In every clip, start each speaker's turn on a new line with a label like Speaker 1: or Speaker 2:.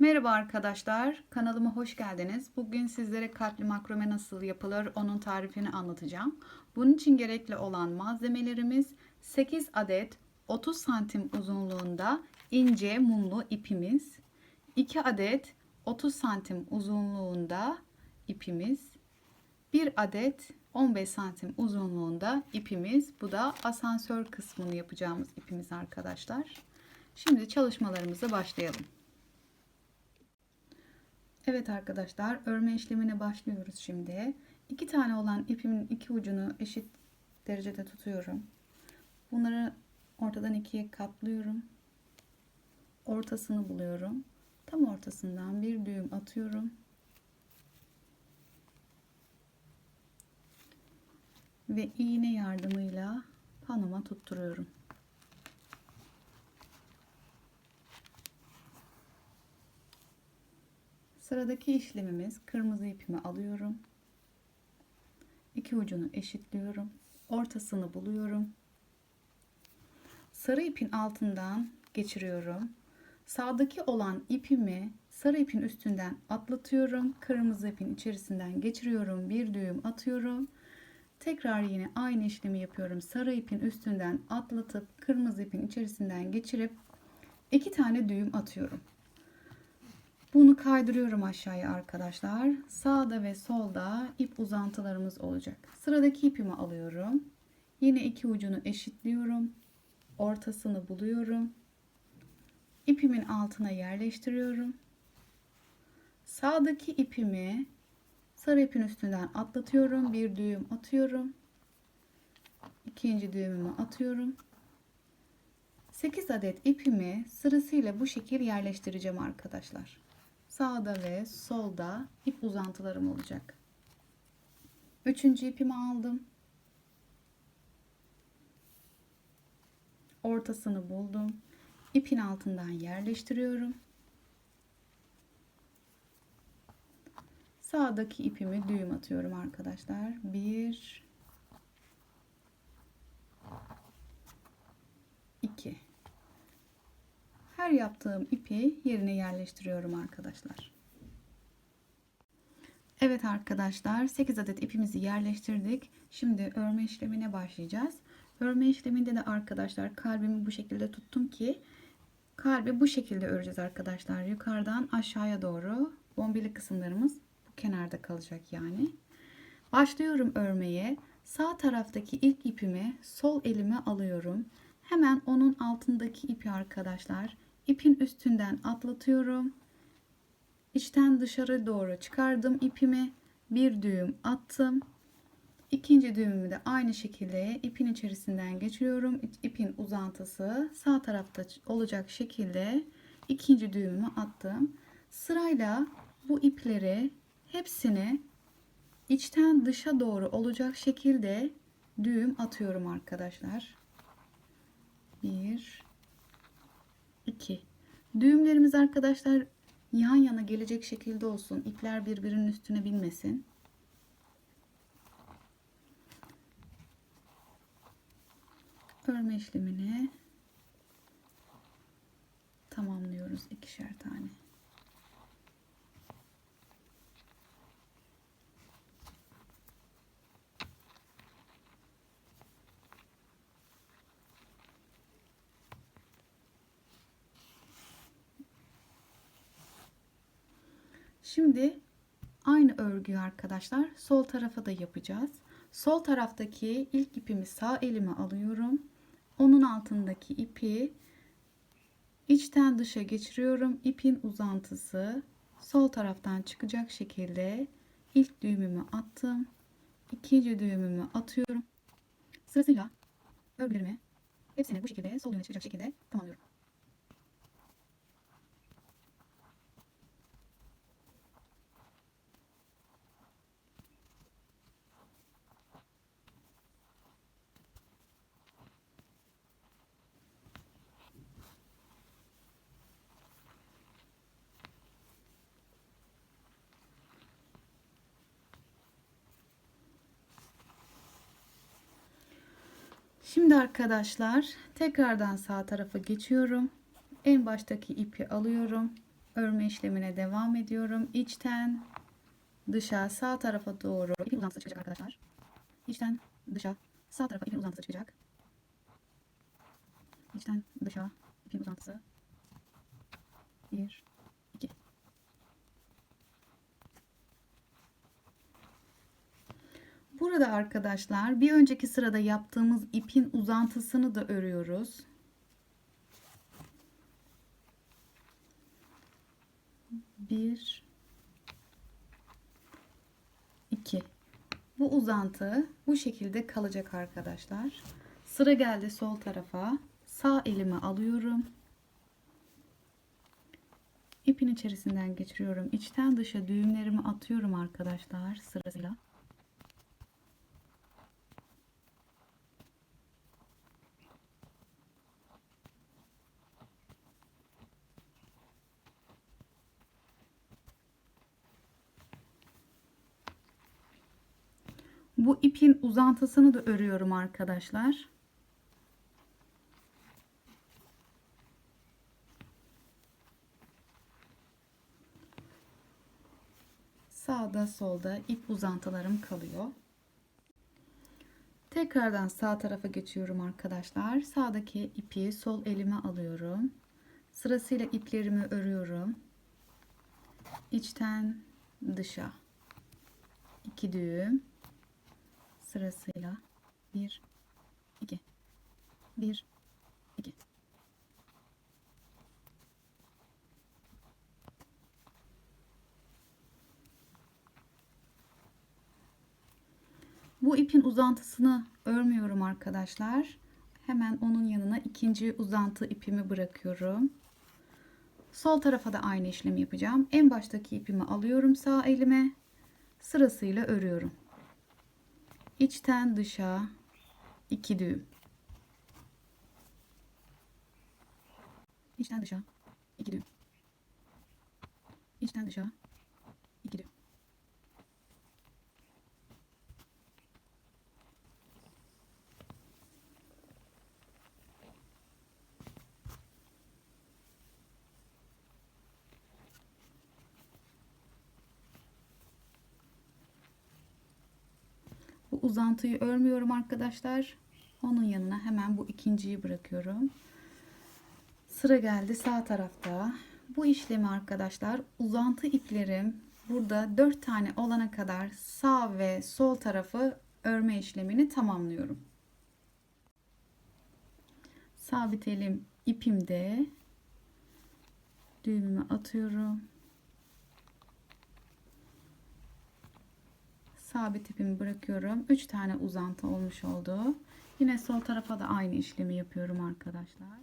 Speaker 1: Merhaba arkadaşlar, kanalıma hoş geldiniz. Bugün sizlere kalpli makrome nasıl yapılır onun tarifini anlatacağım. Bunun için gerekli olan malzemelerimiz 8 adet 30 santim uzunluğunda ince mumlu ipimiz, 2 adet 30 santim uzunluğunda ipimiz, 1 adet 15 santim uzunluğunda ipimiz. Bu da asansör kısmını yapacağımız ipimiz arkadaşlar. Şimdi çalışmalarımıza başlayalım. Evet arkadaşlar örme işlemine başlıyoruz şimdi. İki tane olan ipimin iki ucunu eşit derecede tutuyorum. Bunları ortadan ikiye katlıyorum. Ortasını buluyorum. Tam ortasından bir düğüm atıyorum. Ve iğne yardımıyla panoma tutturuyorum. Sıradaki işlemimiz kırmızı ipimi alıyorum. İki ucunu eşitliyorum. Ortasını buluyorum. Sarı ipin altından geçiriyorum. Sağdaki olan ipimi sarı ipin üstünden atlatıyorum. Kırmızı ipin içerisinden geçiriyorum. Bir düğüm atıyorum. Tekrar yine aynı işlemi yapıyorum. Sarı ipin üstünden atlatıp kırmızı ipin içerisinden geçirip iki tane düğüm atıyorum. Bunu kaydırıyorum aşağıya arkadaşlar. Sağda ve solda ip uzantılarımız olacak. Sıradaki ipimi alıyorum. Yine iki ucunu eşitliyorum. Ortasını buluyorum. İpimin altına yerleştiriyorum. Sağdaki ipimi sarı ipin üstünden atlatıyorum. Bir düğüm atıyorum. İkinci düğümümü atıyorum. 8 adet ipimi sırasıyla bu şekil yerleştireceğim arkadaşlar sağda ve solda ip uzantılarım olacak. Üçüncü ipimi aldım. Ortasını buldum. İpin altından yerleştiriyorum. Sağdaki ipimi düğüm atıyorum arkadaşlar. Bir, iki her yaptığım ipi yerine yerleştiriyorum arkadaşlar. Evet arkadaşlar 8 adet ipimizi yerleştirdik. Şimdi örme işlemine başlayacağız. Örme işleminde de arkadaşlar kalbimi bu şekilde tuttum ki kalbi bu şekilde öreceğiz arkadaşlar. Yukarıdan aşağıya doğru bombili kısımlarımız bu kenarda kalacak yani. Başlıyorum örmeye. Sağ taraftaki ilk ipimi sol elime alıyorum. Hemen onun altındaki ipi arkadaşlar ipin üstünden atlatıyorum. İçten dışarı doğru çıkardım ipimi. Bir düğüm attım. İkinci düğümümü de aynı şekilde ipin içerisinden geçiriyorum. İpin uzantısı sağ tarafta olacak şekilde ikinci düğümümü attım. Sırayla bu ipleri hepsini içten dışa doğru olacak şekilde düğüm atıyorum arkadaşlar. 1 2 düğümlerimiz arkadaşlar yan yana gelecek şekilde olsun. İpler birbirinin üstüne binmesin. Örme işlemini tamamlıyoruz ikişer tane Şimdi aynı örgüyü arkadaşlar sol tarafa da yapacağız. Sol taraftaki ilk ipimi sağ elime alıyorum. Onun altındaki ipi içten dışa geçiriyorum. İpin uzantısı sol taraftan çıkacak şekilde ilk düğümümü attım. İkinci düğümümü atıyorum. Sırasıyla örgülerimi hepsini bu şekilde sol yöne çıkacak şekilde tamamlıyorum. Şimdi arkadaşlar tekrardan sağ tarafa geçiyorum. En baştaki ipi alıyorum. örme işlemine devam ediyorum. İçten dışa sağ tarafa doğru ipin uzantısı çıkacak arkadaşlar. İçten dışa sağ tarafa ipin uzantısı çıkacak. İçten dışa ipin uzantısı. 1 2 Burada arkadaşlar bir önceki sırada yaptığımız ipin uzantısını da örüyoruz. Bir, iki. Bu uzantı bu şekilde kalacak arkadaşlar. Sıra geldi sol tarafa. Sağ elimi alıyorum. İpin içerisinden geçiriyorum. İçten dışa düğümlerimi atıyorum arkadaşlar sırasıyla. Bu ipin uzantısını da örüyorum arkadaşlar. Sağda solda ip uzantılarım kalıyor. Tekrardan sağ tarafa geçiyorum arkadaşlar. Sağdaki ipi sol elime alıyorum. Sırasıyla iplerimi örüyorum. İçten dışa. 2 düğüm sırasıyla 1 2 1 2 Bu ipin uzantısını örmüyorum arkadaşlar. Hemen onun yanına ikinci uzantı ipimi bırakıyorum. Sol tarafa da aynı işlemi yapacağım. En baştaki ipimi alıyorum sağ elime. Sırasıyla örüyorum. İçten dışa iki düğüm. İçten dışa iki düğüm. İçten dışa iki düğüm. Bu uzantıyı örmüyorum arkadaşlar. Onun yanına hemen bu ikinciyi bırakıyorum. Sıra geldi sağ tarafta. Bu işlemi arkadaşlar uzantı iplerim burada 4 tane olana kadar sağ ve sol tarafı örme işlemini tamamlıyorum. Sabit elim ipimde düğümümü atıyorum. Sabit ipimi bırakıyorum. 3 tane uzantı olmuş oldu. Yine sol tarafa da aynı işlemi yapıyorum arkadaşlar.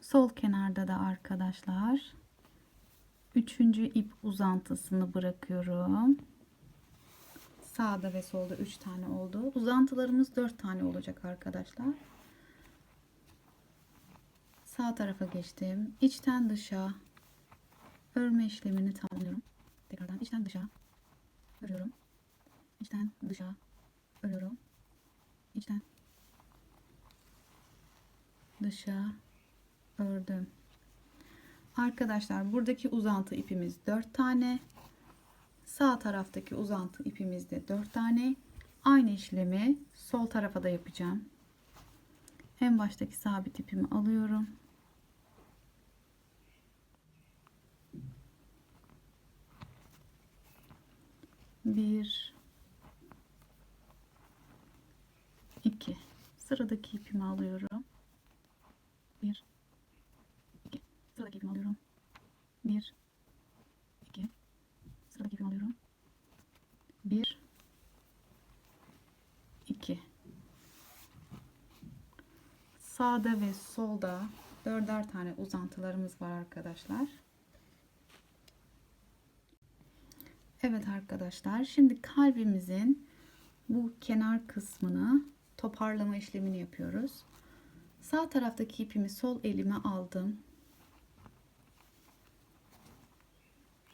Speaker 1: Sol kenarda da arkadaşlar üçüncü ip uzantısını bırakıyorum. Sağda ve solda 3 tane oldu. Uzantılarımız 4 tane olacak arkadaşlar. Sağ tarafa geçtim. İçten dışa örme işlemini tamamlıyorum. Tekrardan içten dışa örüyorum. İçten dışa örüyorum. İçten dışa ördüm. Arkadaşlar buradaki uzantı ipimiz 4 tane. Sağ taraftaki uzantı ipimiz de 4 tane. Aynı işlemi sol tarafa da yapacağım. En baştaki sabit ipimi alıyorum. Bir, iki. Sıradaki ipimi alıyorum. Bir, iki. Sıradaki ipimi alıyorum. Bir, iki. Sıradaki ipimi alıyorum. Bir, iki. Sağda ve solda dörder tane uzantılarımız var arkadaşlar. Evet arkadaşlar şimdi kalbimizin bu kenar kısmını toparlama işlemini yapıyoruz. Sağ taraftaki ipimi sol elime aldım.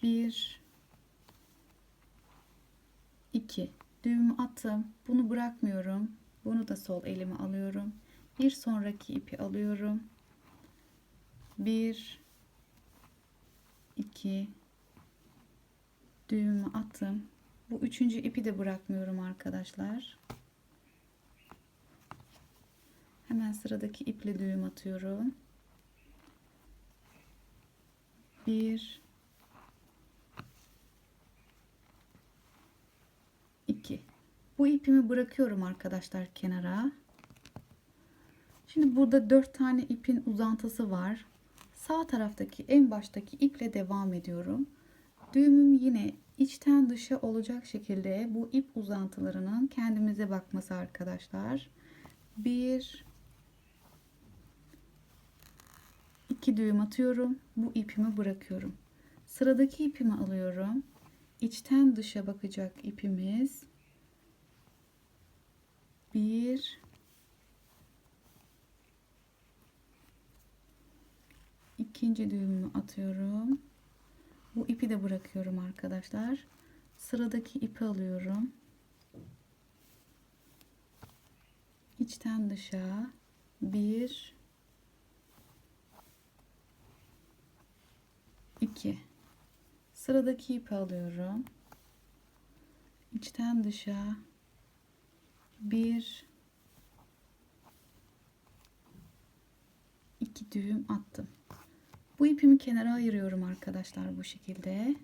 Speaker 1: Bir, iki. Düğümü attım. Bunu bırakmıyorum. Bunu da sol elime alıyorum. Bir sonraki ipi alıyorum. 1 2 düğümü attım. Bu üçüncü ipi de bırakmıyorum arkadaşlar. Hemen sıradaki iple düğüm atıyorum. 1 2 Bu ipimi bırakıyorum arkadaşlar kenara. Şimdi burada 4 tane ipin uzantısı var. Sağ taraftaki en baştaki iple devam ediyorum. Düğümüm yine içten dışa olacak şekilde bu ip uzantılarının kendimize bakması arkadaşlar. 1 2 düğüm atıyorum. Bu ipimi bırakıyorum. Sıradaki ipimi alıyorum. İçten dışa bakacak ipimiz. 1 ikinci düğümümü atıyorum. Bu ipi de bırakıyorum arkadaşlar. Sıradaki ipi alıyorum. İçten dışa bir iki sıradaki ipi alıyorum. İçten dışa bir iki düğüm attım. Bu ipimi kenara ayırıyorum arkadaşlar bu şekilde.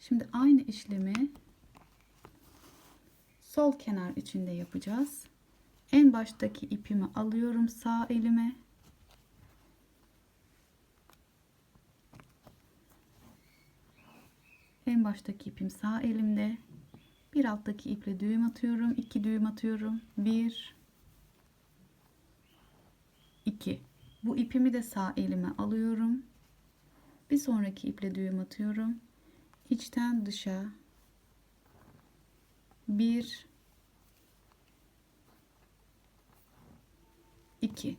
Speaker 1: Şimdi aynı işlemi sol kenar içinde yapacağız. En baştaki ipimi alıyorum sağ elime. En baştaki ipim sağ elimde. Bir alttaki iple düğüm atıyorum. iki düğüm atıyorum. Bir, iki. Bu ipimi de sağ elime alıyorum. Bir sonraki iple düğüm atıyorum. İçten dışa bir iki.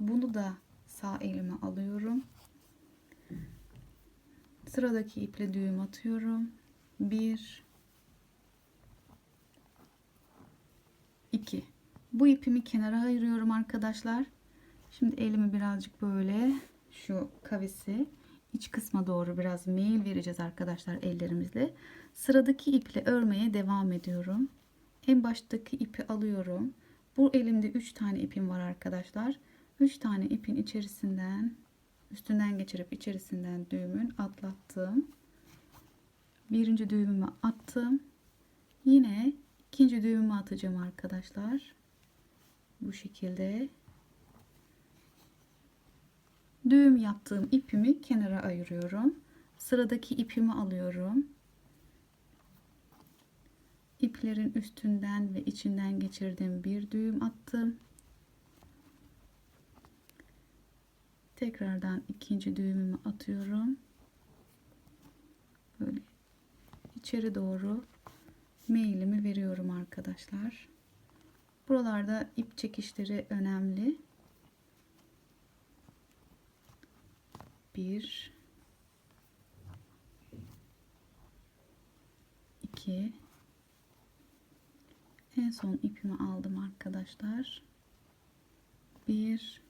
Speaker 1: Bunu da sağ elime alıyorum. Sıradaki iple düğüm atıyorum. Bir iki. Bu ipimi kenara ayırıyorum arkadaşlar. Şimdi elimi birazcık böyle şu kavisi iç kısma doğru biraz meyil vereceğiz arkadaşlar ellerimizle. Sıradaki iple örmeye devam ediyorum. En baştaki ipi alıyorum. Bu elimde 3 tane ipim var arkadaşlar. 3 tane ipin içerisinden üstünden geçirip içerisinden düğümün atlattım. Birinci düğümümü attım. Yine ikinci düğümümü atacağım arkadaşlar. Bu şekilde düğüm yaptığım ipimi kenara ayırıyorum. Sıradaki ipimi alıyorum. İplerin üstünden ve içinden geçirdiğim bir düğüm attım. Tekrardan ikinci düğümümü atıyorum. Böyle içeri doğru meylimi veriyorum arkadaşlar. Buralarda ip çekişleri önemli. 1 2 en son ipimi aldım arkadaşlar. 1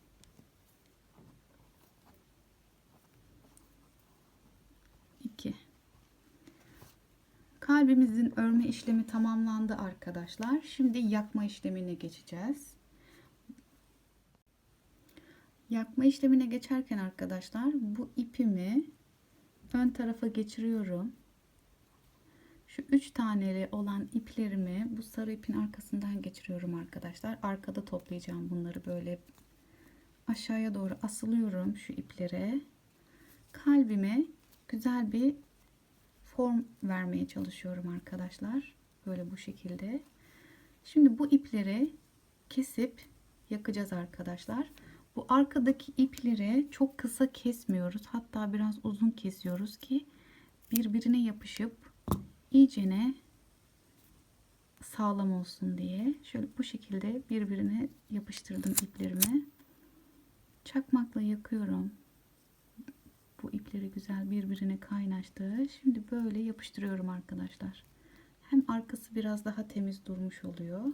Speaker 1: 2 kalbimizin örme işlemi tamamlandı arkadaşlar. Şimdi yakma işlemine geçeceğiz Yakma işlemine geçerken arkadaşlar bu ipimi ön tarafa geçiriyorum. Şu üç taneli olan iplerimi bu sarı ipin arkasından geçiriyorum arkadaşlar. Arkada toplayacağım bunları böyle aşağıya doğru asılıyorum şu iplere. Kalbime güzel bir form vermeye çalışıyorum arkadaşlar. Böyle bu şekilde. Şimdi bu ipleri kesip yakacağız arkadaşlar. Bu arkadaki ipleri çok kısa kesmiyoruz. Hatta biraz uzun kesiyoruz ki birbirine yapışıp iyicene sağlam olsun diye. Şöyle bu şekilde birbirine yapıştırdım iplerimi. Çakmakla yakıyorum. Bu ipleri güzel birbirine kaynaştı. Şimdi böyle yapıştırıyorum arkadaşlar. Hem arkası biraz daha temiz durmuş oluyor.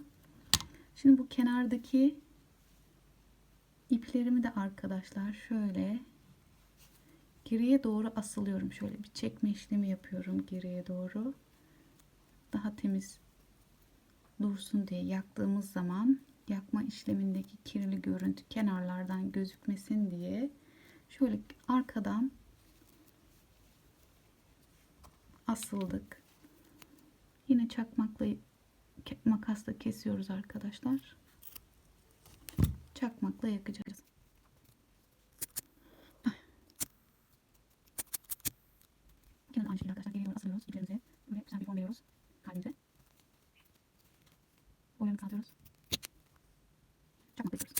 Speaker 1: Şimdi bu kenardaki iplerimi de arkadaşlar şöyle geriye doğru asılıyorum. Şöyle bir çekme işlemi yapıyorum geriye doğru. Daha temiz dursun diye yaktığımız zaman yakma işlemindeki kirli görüntü kenarlardan gözükmesin diye şöyle arkadan asıldık. Yine çakmakla makasla kesiyoruz arkadaşlar. Çakmakla yakacağız. Yine aynı şekilde arkadaşlar geriye doğru asılıyoruz iplerimizi. Böyle güzel bir form veriyoruz kalbimize. Boyamızı atıyoruz. Çakmakla yapıyoruz.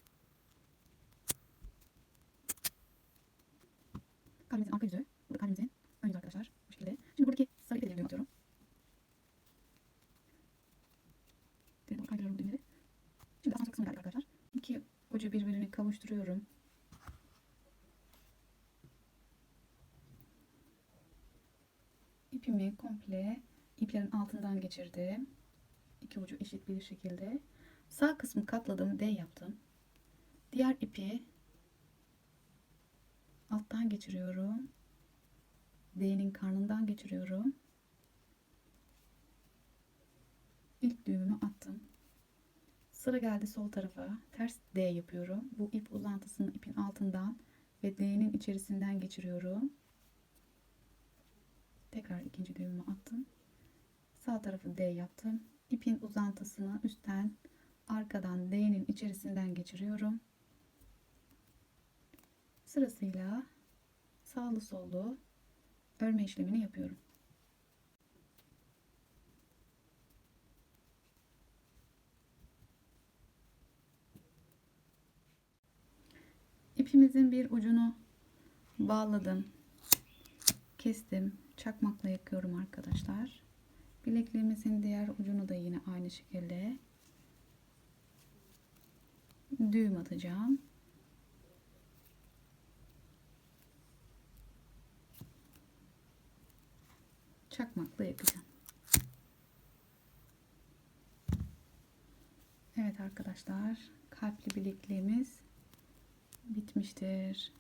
Speaker 1: Kalbimizin arka yüzü. Bu da kalbimizin ön yüzü arkadaşlar. Bu şekilde. Şimdi buradaki sarı ipe düğüm atıyorum. Geri doğru kaydırıyorum bu düğümleri. Şimdi asansör kısmına geldik arkadaşlar. İki ucu birbirini kavuşturuyorum. İpimi komple iplerin altından geçirdim. İki ucu eşit bir şekilde. Sağ kısmı katladım. D yaptım. Diğer ipi alttan geçiriyorum. D'nin karnından geçiriyorum. İlk düğümümü attım. Sıra geldi sol tarafa. Ters D yapıyorum. Bu ip uzantısını ipin altından ve D'nin içerisinden geçiriyorum. Tekrar ikinci düğümümü attım. Sağ tarafı D yaptım. İpin uzantısını üstten arkadan D'nin içerisinden geçiriyorum. Sırasıyla sağlı sollu örme işlemini yapıyorum. İpimizin bir ucunu bağladım. Kestim. Çakmakla yakıyorum arkadaşlar. Bilekliğimizin diğer ucunu da yine aynı şekilde düğüm atacağım. Çakmakla yakacağım. Evet arkadaşlar, kalpli bilekliğimiz bitmiştir.